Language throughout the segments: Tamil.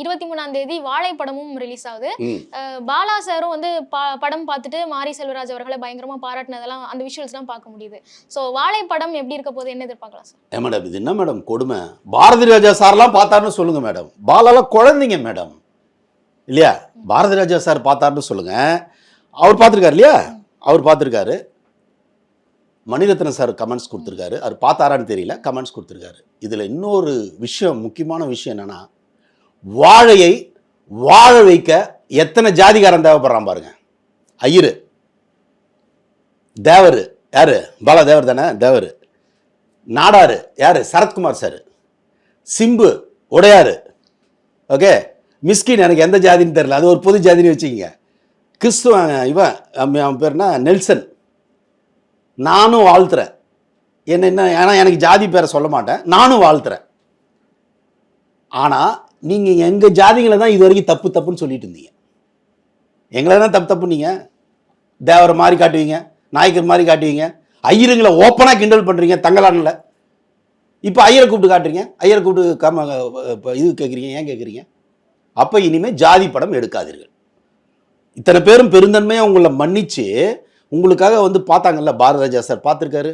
இருபத்தி மூணாம் தேதி வாழை படமும் ரிலீஸ் ஆகுது. பாலா சாரும் வந்து படம் பார்த்துட்டு மாரி செல்வராஜ் அவர்களை பயங்கரமா பாராட்டினதெல்லாம் அந்த விஷுவல்ஸ்லாம் பார்க்க முடியுது. ஸோ வாழை படம் எப்படி இருக்க போது என்ன எதிர்பார்க்கலாம் சார்? மேடம் இது என்ன மேடம் கொடுமை? பாரதி ராஜா சார்லாம் பார்த்தாருன்னு சொல்லுங்க மேடம் பாலாலாம் குழந்தைங்க மேடம் இல்லையா? பாரதி ராஜா சார் பார்த்தாருன்னு சொல்லுங்க. அவர் பார்த்துருக்காரு இல்லையா? அவர் பார்த்துருக்காரு. மணிரத்னம் சார் கமெண்ட்ஸ் கொடுத்துருக்காரு. அவர் பார்த்தாரான்னு தெரியல கமெண்ட்ஸ் கொடுத்துருக்காரு. இதில் இன்னொரு விஷயம் முக்கியமான விஷயம் என்னன்னா வாழையை வாழ வைக்க எத்தனை ஜாதிகாரன் தேவைப்படுறான் பாருங்க. ஐயரு. தேவர். யாரு? பாலா தேவர் தானே? தேவர். நாடாரு. யாரு? சரத்குமார் சார். சிம்பு. உடையாரு. ஓகே? மிஸ்கின் எனக்கு எந்த ஜாதின்னு தெரில அது ஒரு பொது ஜாதின்னு வச்சுக்கோங்க. கிறிஸ்துவன் இவன் அவன் பேர்னா நெல்சன். நானும் வாழ்த்துறேன். என்ன என்ன ஏன்னா எனக்கு ஜாதி பேரை சொல்ல மாட்டேன். நானும் வாழ்த்துறேன். ஆனால் நீங்கள் எங்கள் ஜாதிகளை தான் இது வரைக்கும் தப்பு தப்புன்னு சொல்லிட்டு இருந்தீங்க. எங்களை தான் தப்பு தப்புன்னீங்க தேவரை மாதிரி காட்டுவீங்க நாயக்கர் மாதிரி காட்டுவீங்க ஐயருங்களை ஓப்பனாக கிண்டல் பண்ணுறீங்க தங்கலானில். இப்போ ஐயரை கூப்பிட்டு காட்டுறீங்க ஐயரை கூப்பிட்டு கம இப்போ இது கேட்குறீங்க ஏன் கேட்குறீங்க அப்போ இனிமேல் ஜாதி படம் எடுக்காதீர்கள். இத்தனை பேரும் பெருந்தன்மையாக உங்களை மன்னித்து உங்களுக்காக வந்து பார்த்தாங்கல்ல பாரதராஜா சார் பார்த்துருக்காரு?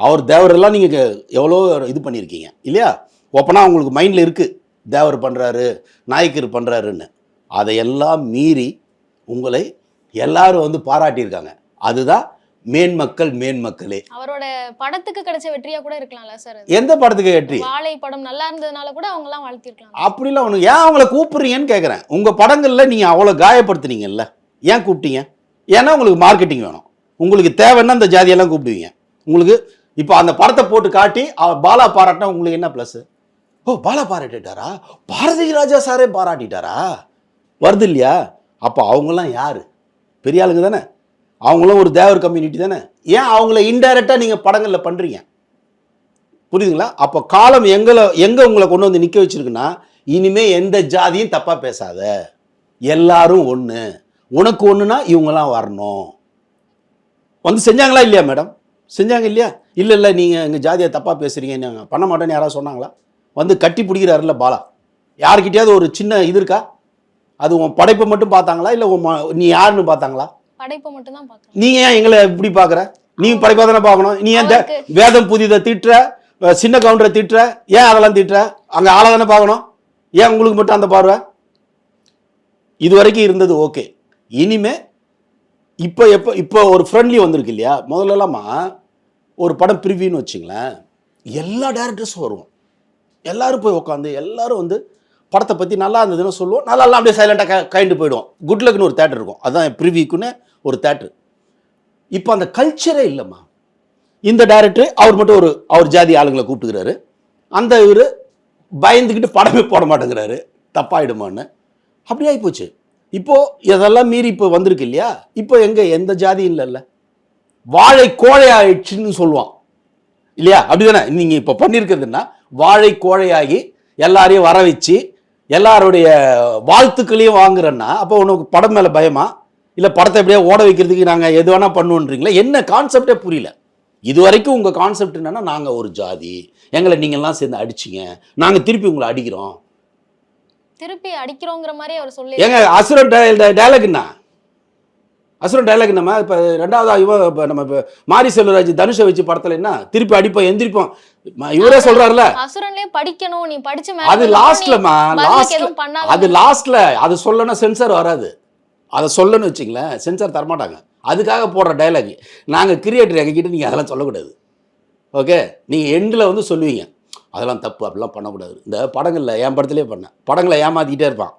அவர் தேவரெல்லாம் நீங்கள் எவ்வளோ இது பண்ணியிருக்கீங்க இல்லையா? ஓப்பனாக உங்களுக்கு மைண்டில் இருக்குது தேவர் பண்ணுறாரு நாயக்கர் பண்ணுறாருன்னு அதையெல்லாம் மீறி உங்களை எல்லாரும் வந்து பாராட்டியிருக்காங்க. அதுதான் மேன்மக்கள் மேன்மக்களே அவரோட படத்துக்கு கிடைச்ச வெற்றியா கூட இருக்கலாம்ல சார்? எந்த படத்துக்கு வெற்றி? வாழை படம் நல்லா இருந்ததுனால கூட அவங்க எல்லாம் வாழ்த்திருக்கலாம் அப்படிலாம் ஒன்று ஏன் அவங்கள கூப்பிடுறீங்கன்னு கேட்குறேன் உங்கள் படங்களில் நீங்கள் அவ்வளோ காயப்படுத்துனீங்கல்ல? ஏன் கூப்பிட்டீங்க? ஏன்னா உங்களுக்கு மார்க்கெட்டிங் வேணும். உங்களுக்கு தேவைன்னா அந்த ஜாதியெல்லாம் கூப்பிடுவீங்க. உங்களுக்கு இப்போ அந்த படத்தை போட்டு காட்டி பாலா பாராட்டினா உங்களுக்கு என்ன ப்ளஸ் ஓ பாலா பாராட்டிட்டாரா? பாரதி ராஜா சாரே பாராட்டிட்டாரா? வருது இல்லையா? அப்போ அவங்களாம் யார்? பெரிய ஆளுங்க தானே? அவங்களும் ஒரு தேவர் கம்யூனிட்டி தானே? ஏன் அவங்கள இன்டைரக்டாக நீங்கள் படங்களில் பண்ணுறீங்க புரியுதுங்களா? அப்போ காலம் எங்களை எங்கே உங்களை கொண்டு வந்து நிற்க வச்சுருக்குன்னா இனிமேல் எந்த ஜாதியும் தப்பாக பேசாத. எல்லாரும் ஒன்று உனக்கு ஒன்றுனா இவங்களாம் வரணும். வந்து செஞ்சாங்களா இல்லையா மேடம் செஞ்சாங்க இல்லையா? இல்லை இல்லை நீங்கள் எங்கள் ஜாதியை தப்பாக பேசுகிறீங்க பண்ண மாட்டேன்னு யாராவது சொன்னாங்களா? வந்து கட்டி பிடிக்கிறாருல்ல பாலா. யார்கிட்டயாவது ஒரு சின்ன இது இருக்கா? அது உன் படைப்பை மட்டும் பார்த்தாங்களா? இல்லை உன் நீ யாருன்னு பார்த்தாங்களா? படைப்பை மட்டும் தான் பார்க்கலாம் நீங்க ஏன் எங்களை இப்படி பார்க்குற? நீ படைப்பா தானே பார்க்கணும்? நீ ஏன் வேதம் புதிதை திட்டுற சின்ன கவுண்டரை திட்டுற ஏன் அதெல்லாம் திட்டுற? அங்க ஆளை தானே பார்க்கணும்? ஏன் உங்களுக்கு மட்டும் அந்த பார்வை? இது வரைக்கும் இருந்தது ஓகே. இனிமே இப்போ எப்போ இப்போ ஒரு ஃப்ரெண்ட்லி வந்திருக்கு இல்லையா? முதல்லலாமா ஒரு படம் ப்ரிவியூன்னு வச்சுங்களேன் எல்லா டேரக்டர்ஸும் வருவோம் எல்லாரும் போய் உட்காந்து எல்லாரும் வந்து படத்தை பற்றி நல்லா இருந்ததுன்னு சொல்லுவோம். நல்லா இல்லை அப்படியே க கைண்டு போயிடுவோம். குட் லக்னு ஒரு தேட்டர் இருக்கும். அதுதான் ப்ரிவிக்குன்னு ஒரு தேட்டர் இப்போ அந்த கல்ச்சரே இல்லைம்மா. இந்த டைரக்டர் அவர் மட்டும் ஒரு அவர் ஜாதி ஆளுங்களை கூப்பிட்டுக்கிறாரு. அந்த இவர் பயந்துக்கிட்டு படமே போட மாட்டேங்கிறாரு. தப்பாயிடுமான்னு. அப்படி ஆகிப்போச்சு இப்போது இதெல்லாம் மீறி இப்போ வந்திருக்கு இல்லையா? இப்போ எங்கே? எந்த ஜாதியும் இல்லைல்ல. வாழை கோழை ஆயிடுச்சுன்னு சொல்லுவான். இல்லையா? அப்படி தானே நீங்கள் இப்போ பண்ணியிருக்கிறதுன்னா வாழை கோழையாகி எல்லாரையும் வர வச்சு எல்லாருடைய வாழ்த்துக்களையும் வாங்குறேன்னா அப்போ உனக்கு படம் மேலே பயமா? இல்லை படத்தை எப்படியே ஓட வைக்கிறதுக்கு நாங்கள் எது வேணால் பண்ணுன்றீங்களா என்ன கான்செப்டே புரியல. இது வரைக்கும் உங்கள் கான்செப்ட் என்னன்னா நாங்கள் ஒரு ஜாதி. எங்களை நீங்கள்லாம் சேர்ந்து அடிச்சிங்க. நாங்கள் திருப்பி உங்களை அடிக்கிறோம். திருப்பி அடிக்கிறோங்கிற மாதிரி அவர் சொல்லி ஏங்க அசுரன் டைலாக் என்ன? அசுரன் டைலாக் என்னம்மா இப்போ ரெண்டாவது இவன் இப்போ நம்ம இப்போ மாரி செல்வராஜ் தனுஷை வச்சு படத்தில் என்ன? திருப்பி அடிப்போம் எந்திரிப்போம். இவரே அசுரன்லயே படிக்கணும் நீ படிச்சு அது லாஸ்ட்லமா பண்ணாத அது லாஸ்ட்ல அது சொல்லணும் சென்சார் வராது. அதை சொல்லணும்னு வச்சிங்களேன் சென்சார் தரமாட்டாங்க. அதுக்காக போடுற டைலாக் நாங்கள் கிரியேட்டர் எங்ககிட்ட நீங்கள் அதெல்லாம் சொல்லக்கூடாது. ஓகே நீங்கள் எண்டில் வந்து சொல்லுவீங்க. அதெல்லாம் தப்பு அப்படிலாம் பண்ணக்கூடாது. இந்த படங்களில் என் படத்துலேயே பண்ணேன். படங்களை ஏமாற்றிக்கிட்டே இருப்பான்.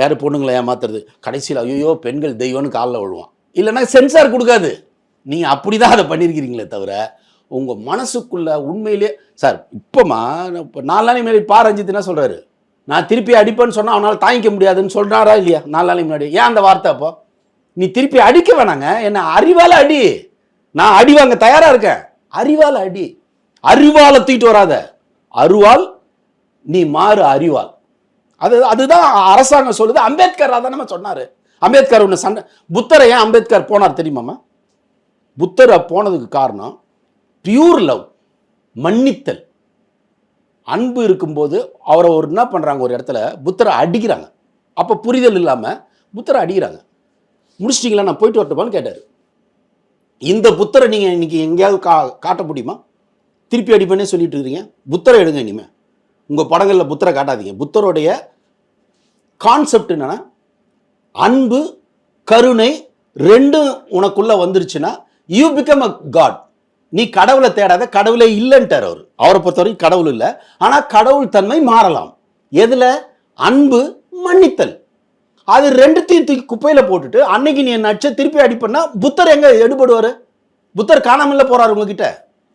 யார் பொண்ணுங்களை ஏமாத்துறது? கடைசியில் ஐயோ பெண்கள் தெய்வம்னு காலில் விழுவான். இல்லைன்னா சென்சார் கொடுக்காது. நீங்கள் அப்படி தான் அதை பண்ணியிருக்கிறீங்களே தவிர உங்கள் மனசுக்குள்ள உண்மையிலே சார் இப்போமா இப்போ நாலு நாளைக்கு முன்னாடி பா ரஞ்சித் என்ன சொல்கிறாரு நான் திருப்பி அடிப்பேன்னு சொன்னால் அவனால் தாங்கிக்க முடியாதுன்னு சொல்கிறாரா இல்லையா? நாலு நாளைக்கு முன்னாடி. ஏன் அந்த வார்த்தை அப்போ? நீ திருப்பி அடிக்க வேணாங்க. என்ன அறிவால் அடி. நான் அடி வாங்க தயாராக இருக்கேன். அறிவால் அடி. அறிவால் தூக்கிட்டு வராத. அருவால் நீ மாறு அறிவால் அது அதுதான் அரசாங்கம் சொல்லுது. அம்பேத்கர் அதான் நம்ம சொன்னார். அம்பேத்கர் ஒன்று சண்டை புத்தரை ஏன் அம்பேத்கர் போனார் தெரியுமாம்மா புத்தரை போனதுக்கு காரணம் பியூர் லவ் மன்னித்தல். அன்பு இருக்கும்போது அவரை ஒரு என்ன பண்ணுறாங்க ஒரு இடத்துல புத்தரை அடிக்கிறாங்க. அப்போ புரிதல் இல்லாமல் புத்தரை அடிக்கிறாங்க. முடிச்சிட்டிங்களா நான் போயிட்டு வரட்டுமான்னு கேட்டார். இந்த புத்தரை நீங்கள் இன்றைக்கி எங்கேயாவது கா காட்ட முடியுமா? திருப்பி அடிப்பேனே சொல்லிட்டு இருக்கிறீங்க புத்தரை எடுங்க இனிமேல் உங்கள் படங்களில் புத்தரை காட்டாதீங்க. புத்தருடைய கான்செப்ட் என்னென்னா அன்பு கருணை ரெண்டும் உனக்குள்ள வந்துருச்சுன்னா யூ பிகம் அ காட் நீ கடவுளை தேடாத கடவுளே இல்லைன்ட்டார் அவர். அவரை பொறுத்தவரைக்கும் கடவுள் இல்லை. ஆனால் கடவுள் தன்மை மாறலாம். எதுல? அன்பு மன்னித்தல். அது ரெண்டுத்தையும் தூக்கி குப்பையில போட்டுட்டு அன்னைக்கு நீ என்ன அடிச்ச திருப்பி அடிப்பேன்னா புத்தர் எங்க எடுபடுவாரு? புத்தர் காணாமல போறாரு உங்ககிட்ட?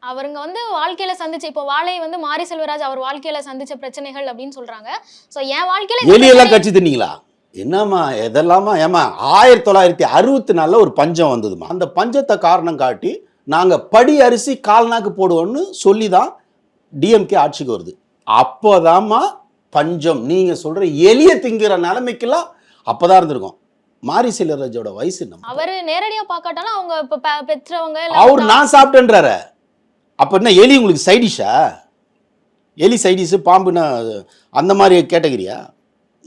அவருங்க வந்து வாழ்க்கையில சந்திச்ச இப்போ வாழை வந்து மாரி செல்வராஜ் அவர் வாழ்க்கையில சந்திச்ச பிரச்சனைகள் அப்படின்னு சொல்றாங்க. சோ என் வாழ்க்கையில எலியெல்லாம் கட்சி தின்னீங்களா? என்னம்மா எதெல்லாமா ஏமா ஆயிரத்தி தொள்ளாயிரத்தி அறுபத்தி நாலில் ஒரு பஞ்சம் வந்ததுமா அந்த பஞ்சத்தை காரணம் காட்டி நாங்கள் படி அரிசி கால்நாக்கு போடுவோம்னு சொல்லி தான் டிஎம்கே ஆட்சிக்கு வருது. அப்போதாம்மா பஞ்சம். நீங்கள் சொல்கிற எலிய திங்கிற நிலைமைக்கெல்லாம் அப்போ தான் இருந்திருக்கும். மாரி செல்வராஜோட வயசு என்ன அவரு நேரடியா பார்க்காட்டாலும் அவங்க இப்ப பெற்றவங்க அவர் நான் சாப்பிட்டேன்றாரு. அப்போ என்ன எலி உங்களுக்கு சைடிஷா? எலி சைடிஷு பாம்புன்னா அந்த மாதிரி கேட்டகரியா?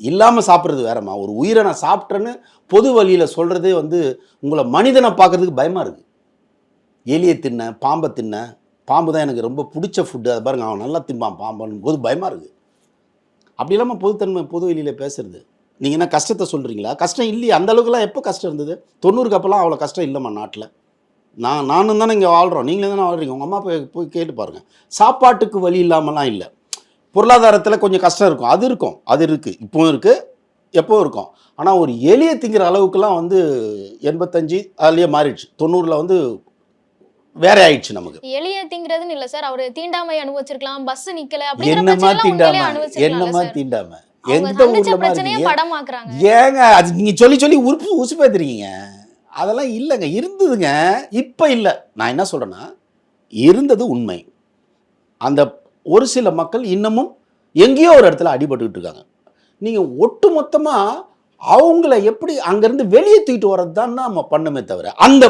இல்லாமல் சாப்பிட்றது வேறம்மா. ஒரு உயிரை நான் சாப்பிட்றேன்னு பொது வழியில் சொல்கிறதே வந்து உங்களை மனிதனை பார்க்கறதுக்கு பயமாக இருக்குது எலியை தின்ன பாம்பை தின்ன பாம்பு தான் எனக்கு ரொம்ப பிடிச்ச ஃபுட்டு அதை பாருங்க அவன் நல்லா திம்பான் பாம்பன் போது பயமாக இருக்குது அப்படி இல்லாமல் பொதுத்தன்மை பொது வெளியில் பேசுறது. நீங்கள் என்ன கஷ்டத்தை சொல்கிறீங்களா கஷ்டம் இல்லையே. அந்த அளவுக்குலாம் எப்போ கஷ்டம் இருந்தது? தொண்ணூறுக்கு அப்போலாம் அவ்வளோ கஷ்டம் இல்லைம்மா நாட்டில். நான் நானும் தானே இங்கே வாழ்கிறோம் நீங்களே தானே வாழ்கிறீங்க உங்கள் அம்மா போய் போய் கேட்டு பாருங்கள் சாப்பாட்டுக்கு வழி இல்லாமலாம் இல்லை. பொருளாதாரத்தில் கொஞ்சம் கஷ்டம் இருக்கும். அது இருக்கும். அது இருக்குது இப்போவும் இருக்குது எப்போவும் இருக்கும். ஆனால் ஒரு எளிய திங்கிற அளவுக்குலாம் வந்து எண்பத்தஞ்சு அதுலேயே மாறிடுச்சு. தொண்ணூறில் வந்து வேற ஆயிடுச்சு நமக்கு. எளிய திங்கிறதுன்னு இல்ல சார். அவரு தீண்டாமை அனுபவிச்சிருக்கலாம். பஸ் நிக்கல என்னமா பிரச்சனை உங்களே தீண்டாம? அனுபவிச்சிருக்கலாம் என்னமா தீண்டாம? எந்த படமாக்குறாங்க. ஏங்க அது நீங்க சொல்லி சொல்லி உறுப்பு உசுப்பேத்துறீங்க அதெல்லாம் இல்லைங்க. இருந்ததுங்க. இப்போ இல்லை. நான் என்ன சொல்றேன்னா இருந்தது உண்மை. அந்த ஒரு சில மக்கள் இன்னமும் எங்கேயோ ஒரு இடத்துல அடிபட்டுக்கிட்டு இருக்காங்க. நீங்கள் ஒட்டு மொத்தமாக அவங்கள எப்படி அங்கேருந்து வெளியே தூக்கிட்டு வர்றது தான் நம்ம பண்ணுமே தவிர அந்த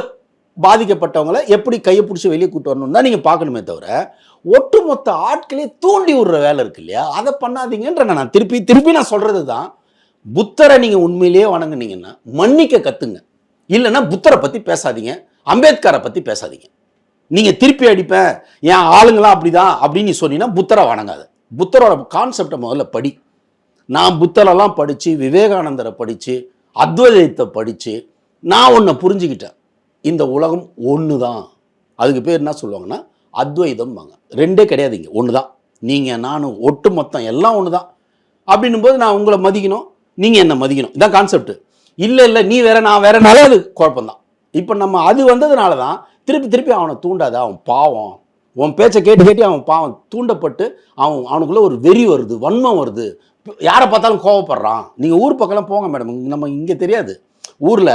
பாதிக்கப்பட்டவங்கள எப்படி கையை பிடிச்சி வெளியே கூட்டு வரணும் தான் நீங்கள் பார்க்கணுமே தவிர ஒட்டுமொத்த ஆட்களே தூண்டி விடுற வேலை இருக்கு இல்லையா? அதை பண்ணாதீங்கன்ற நான் திருப்பி திருப்பி நான் சொல்கிறது தான். புத்தரை நீங்கள் உண்மையிலேயே வணங்குனீங்கன்னா மன்னிக்க கற்றுங்க இல்லைன்னா புத்தரை பற்றி பேசாதீங்க அம்பேத்கரை பற்றி பேசாதீங்க. நீங்கள் திருப்பி அடிப்பேன் என் ஆளுங்களாம் அப்படிதான் அப்படின்னு நீ சொன்னீங்கன்னா புத்தரை வணங்காத. புத்தரோட கான்செப்டை முதல்ல படி. நான் புத்தரெல்லாம் படித்து விவேகானந்தரை படித்து அத்வைதத்தை படித்து நான் ஒன்றை புரிஞ்சுக்கிட்டேன். இந்த உலகம் ஒன்று தான் அதுக்கு பேர் என்ன சொல்லுவாங்கன்னா அத்வைதம்பாங்க. ரெண்டே கிடையாது இங்கே. ஒன்று தான் நீங்கள் நானும் ஒட்டு மொத்தம் எல்லாம் ஒன்று தான் அப்படின்னும் போது நான் உங்களை மதிக்கணும் நீங்கள் என்னை மதிக்கணும். இதான் கான்செப்ட் இல்லை இல்லை நீ வேற நான் வேறனாலே அது குழப்பம்தான். இப்போ நம்ம அது வந்ததுனால தான் திருப்பி திருப்பி அவனை தூண்டாத அவன் பாவம். உன் பேச்சை கேட்டு கேட்டு அவன் பாவம் தூண்டப்பட்டு அவன் அவனுக்குள்ளே ஒரு வெறி வருது வன்மம் வருது. யாரை பார்த்தாலும் கோவப்படுறான். நீங்கள் ஊர் பக்கம்லாம் போங்க மேடம். நம்ம இங்கே தெரியாது. ஊரில்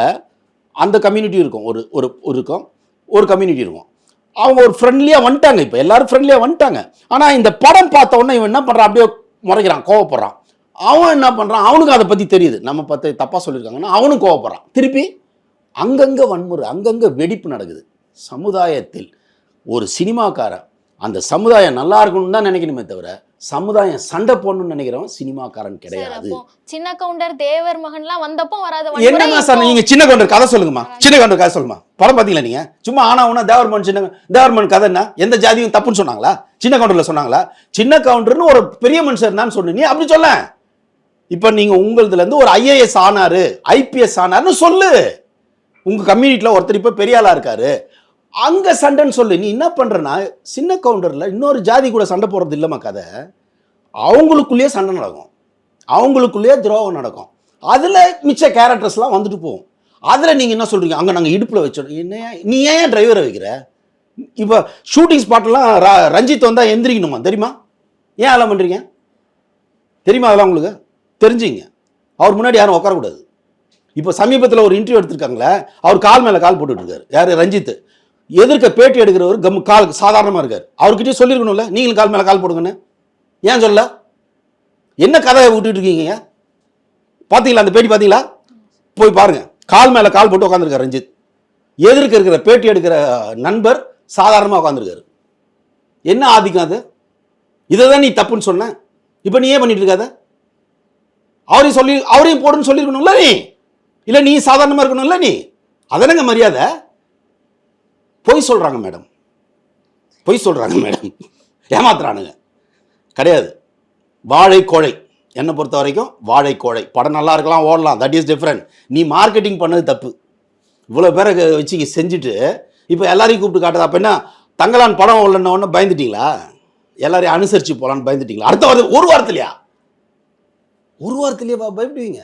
அந்த கம்யூனிட்டி இருக்கும். ஒரு ஒரு ஒரு இருக்கும் ஒரு கம்யூனிட்டி இருக்கும். அவங்க ஒரு ஃப்ரெண்ட்லியாக வந்துட்டாங்க இப்போ. எல்லாரும் ஃப்ரெண்ட்லியாக வந்துட்டாங்க. ஆனால் இந்த படம் பார்த்த உடனே இவன் என்ன பண்ணுறான் அப்படியே முறைக்கிறான் கோவப்படுறான். அவன் என்ன பண்ணுறான் அவனுக்கு அதை பற்றி தெரியுது. நம்ம பார்த்து தப்பாக சொல்லியிருக்காங்கன்னா அவனும் கோவப்படுறான். திருப்பி அங்கங்கே வன்முறை அங்கங்கே வெடிப்பு நடக்குது. சமுதாயத்தில் ஒரு சினிமாக்காரன் அந்த சமுதாயம் நல்லா இருக்கணும்னு தான் நினைக்கணுமே தவிர சமுதாயம் சண்டை போடணும்னு நினைக்கிறவன் சினிமாக்காரன் கிடையாது. சின்ன கவுண்டர் தேவர் மகன்லாம் வந்தப்போ வராத என்னங்க சார் நீங்க சின்ன கவுண்டர் கதை சொல்லுங்கம்மா சின்ன கவுண்டர் கதை சொல்லுமா படம் பாத்தீங்களா நீங்க? சும்மா ஆனா உனா தேவர்மன் சின்ன தேவர்மன் கதை என்ன? எந்த ஜாதியும் தப்புன்னு சொன்னாங்களா? சின்ன கவுண்டர்ல சொன்னாங்களா? சின்ன கவுண்டர்னு ஒரு பெரிய மனுஷன் இருந்தான்னு சொன்னீங்க அப்படி சொல்ல. இப்ப நீங்க உங்களதுல இருந்து ஒரு ஐஏஎஸ் ஆனாரு ஐபிஎஸ் ஆனாருன்னு சொல்லு. உங்க கம்யூனிட்டில ஒருத்தர் இப்ப பெரிய ஆளா இருக்காரு. அங்கே சண்டைன்னு சொல்லு. நீ என்ன பண்றனா சின்ன கவுண்டரில் இன்னொரு ஜாதி கூட சண்டை போடுறது இல்லைம்மா கதை. அவங்களுக்குள்ளேயே சண்டை நடக்கும். அவங்களுக்குள்ளேயே துரோகம் நடக்கும். அதில் மிச்ச கேரக்டர்ஸ்லாம் வந்துட்டு போகும். அதில் நீங்கள் என்ன சொல்கிறீங்க அங்கே நாங்கள் இடுப்பில் வச்சோம். என்ன நீ ஏன் டிரைவரை வைக்கிற? இப்போ ஷூட்டிங் ஸ்பாட்லாம் ர- ரஞ்சித் வந்தால் எந்திரிக்கணுமா? தெரியுமா? ஏன் அதெல்லாம் பண்ணுறீங்க தெரியுமா அதெல்லாம் உங்களுக்கு? தெரிஞ்சுங்க. அவர் முன்னாடி யாரும் உட்காரக்கூடாது. இப்போ சமீபத்தில் ஒரு இன்டர்வியூ எடுத்திருக்காங்களே அவர் கால் மேலே கால் போட்டுட்ருக்காரு யார்? ரஞ்சித். எதிர்க்க பேட்டி எடுக்கிறவர் கம் கால் சாதாரணமாக இருக்கார். அவர்கிட்டயே சொல்லியிருக்கணும்ல நீங்களும் கால் மேலே கால் போடுங்கன்னு. ஏன் சொல்ல என்ன கதையை விட்டுட்டு இருக்கீங்க? பார்த்தீங்களா அந்த பேட்டி பார்த்தீங்களா போய் பாருங்கள் கால் மேலே கால் போட்டு உட்காந்துருக்கார் ரஞ்சித். எதிர்க்க இருக்கிற பேட்டி எடுக்கிற நண்பர் சாதாரணமாக உட்காந்துருக்காரு என்ன ஆதிக்கம் அது? இதை தான் நீ தப்புன்னு சொன்ன? இப்போ நீ ஏன் பண்ணிட்டு இருக்காத? அவரையும் சொல்லி அவரையும் போடுன்னு சொல்லியிருக்கணும்ல நீ? இல்லை நீ சாதாரணமாக இருக்கணும்ல நீ? அதனங்க மரியாதை? பொய் சொல்கிறாங்க மேடம். பொய் சொல்கிறாங்க மேடம். ஏமாத்துறானுங்க. கிடையாது. வாழை கோழை என்னை பொறுத்த வரைக்கும் வாழை கோழை படம் நல்லா இருக்கலாம் ஓடலாம். தட் இஸ் டிஃப்ரெண்ட் நீ மார்க்கெட்டிங் பண்ணது தப்பு. இவ்வளோ பேரை வச்சு செஞ்சுட்டு இப்போ எல்லாரையும் கூப்பிட்டு காட்டுறது அப்போ என்ன தங்கலான் படம் ஓடலன்ன ஒன்று பயந்துட்டீங்களா? எல்லாரையும் அனுசரித்து போகலான்னு பயந்துட்டீங்களா? அடுத்த வாரத்தில் ஒரு வாரத்துலையா? ஒரு வாரத்துலையே பயப்படுவீங்க?